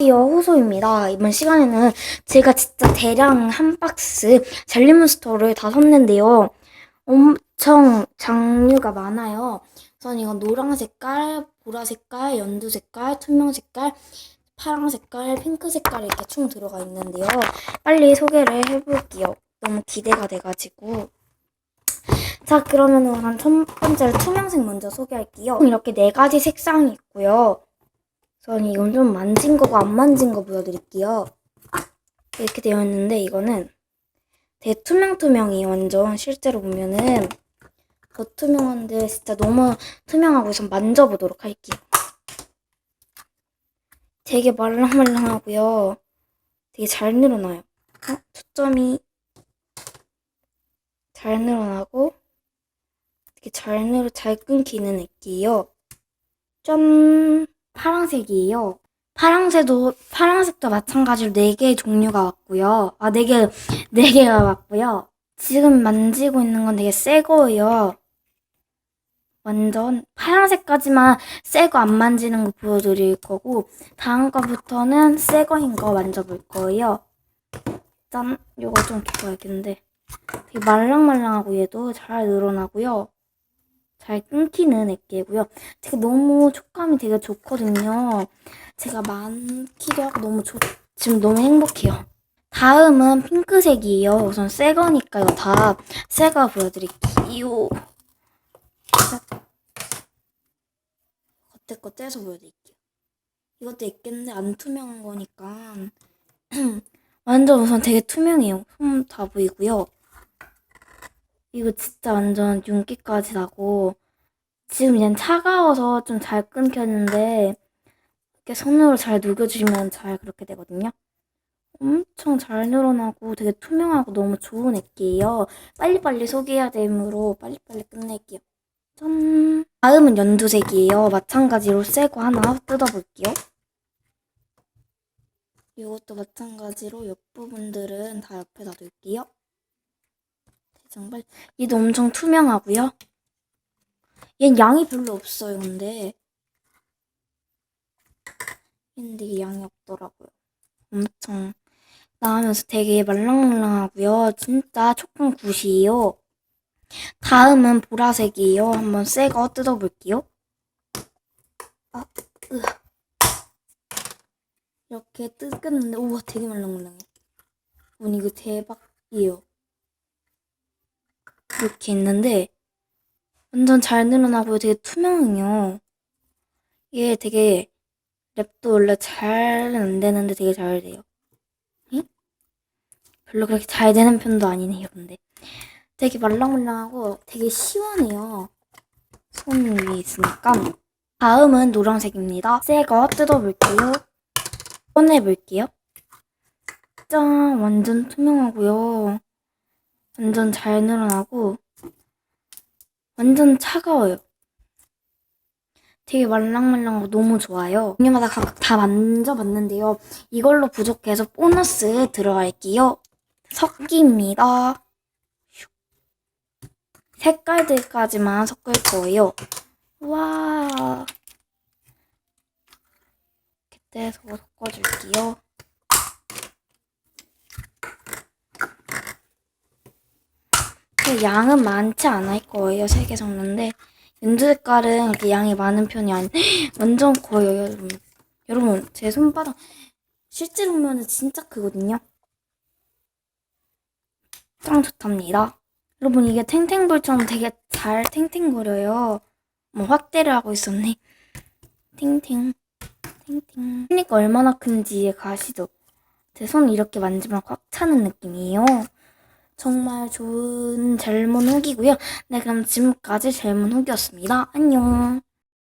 여호소입니다. 이번 시간에는 제가 진짜 대량 한 박스 젤리몬스터를 다 샀는데요. 엄청 장류가 많아요. 우선 이건 노랑 색깔, 보라 색깔, 연두 색깔, 투명 색깔, 파랑 색깔, 핑크 색깔 이렇게 총 들어가 있는데요. 빨리 소개를 해볼게요. 너무 기대가 돼가지고. 자, 그러면 우선 첫 번째로 투명색 먼저 소개할게요. 이렇게 네 가지 색상이 있고요. 저는 이건 좀 만진 거고 안 만진 거 보여드릴게요. 이렇게 되어 있는데 이거는 되게 투명투명해요. 완전 실제로 보면은 더 투명한데 진짜 너무 투명하고 우선 만져보도록 할게요. 되게 말랑말랑하고요. 되게 잘 늘어나요. 어? 초점이 잘 늘어나고 되게 잘 늘어 잘 끊기는 액기예요. 짠! 파랑색이에요. 파랑색도 파랑색도 마찬가지로 4개의 종류가 왔고요. 아, 4개 4개가 왔고요. 지금 만지고 있는 건 되게 새 거예요. 완전 파란색까지만 새 거 안 만지는 거 보여드릴 거고 다음 거부터는 새 거인 거 만져볼 거예요. 짠! 요거 좀 기뻐야겠는데 되게 말랑말랑하고 얘도 잘 늘어나고요. 잘 끊기는 액기고요. 되게 너무 촉감이 되게 좋거든요. 제가 많기도 하고 너무 좋, 지금 너무 행복해요. 다음은 핑크색이에요. 우선 새 거니까 이거 다새거 보여드릴게요. 겉에 거 떼서 보여드릴게요. 이것도 있겠는데 안 투명한 거니까 완전 우선 되게 투명해요. 손 다 보이고요. 이거 진짜 완전 윤기까지 나고 지금 얘는 차가워서 좀 잘 끊겼는데 이렇게 손으로 잘 녹여주면 잘 그렇게 되거든요. 엄청 잘 늘어나고 되게 투명하고 너무 좋은 액기예요. 빨리빨리 소개해야 되므로 빨리빨리 끝낼게요. 짠! 다음은 연두색이에요. 마찬가지로 새거 하나 뜯어볼게요. 이것도 마찬가지로 옆부분들은 다 옆에다 둘게요. 정말 얘도 엄청 투명하고요. 얘는 양이 별로 없어요. 근데 얘는 되게 양이 없더라고요. 엄청 나오면서 되게 말랑말랑하고요. 진짜 촉감 굿이에요. 다음은 보라색이에요. 한번 새 거 뜯어볼게요. 아, 으. 이렇게 뜯겼는데 우와 되게 말랑말랑해. 오 이거 대박이에요. 이렇게 있는데 완전 잘 늘어나고요. 되게 투명해요. 얘 되게 랩도 원래 잘은 안 되는데 되게 잘 돼요. 응? 별로 그렇게 잘 되는 편도 아니네요. 근데 되게 말랑말랑하고 되게 시원해요. 손 위에 있으니까. 다음은 노란색입니다. 새 거 뜯어볼게요. 꺼내볼게요. 짠! 완전 투명하고요. 완전 잘 늘어나고 완전 차가워요. 되게 말랑말랑하고 너무 좋아요. 종류마다 각각 다 만져봤는데요. 이걸로 부족해서 보너스 들어갈게요. 섞기입니다. 색깔들까지만 섞을 거예요. 와 이렇게 떼서 섞어줄게요. 그 양은 많지 않을 거예요. 세개 섞는데 연두 색깔은 이렇게 양이 많은 편이 아니 완전 커요, 여러분. 여러분 제 손바닥 실제로 보면 진짜 크거든요. 짱 좋답니다. 여러분 이게 탱탱볼처럼 되게 잘 탱탱거려요. 뭐 확대를 하고 있었네. 탱탱 탱탱. 그러니까 얼마나 큰지 가시죠? 제 손 이렇게 만지면 꽉 차는 느낌이에요. 정말 좋은 젤몬 후기고요. 네, 그럼 지금까지 젤몬 후기였습니다. 안녕.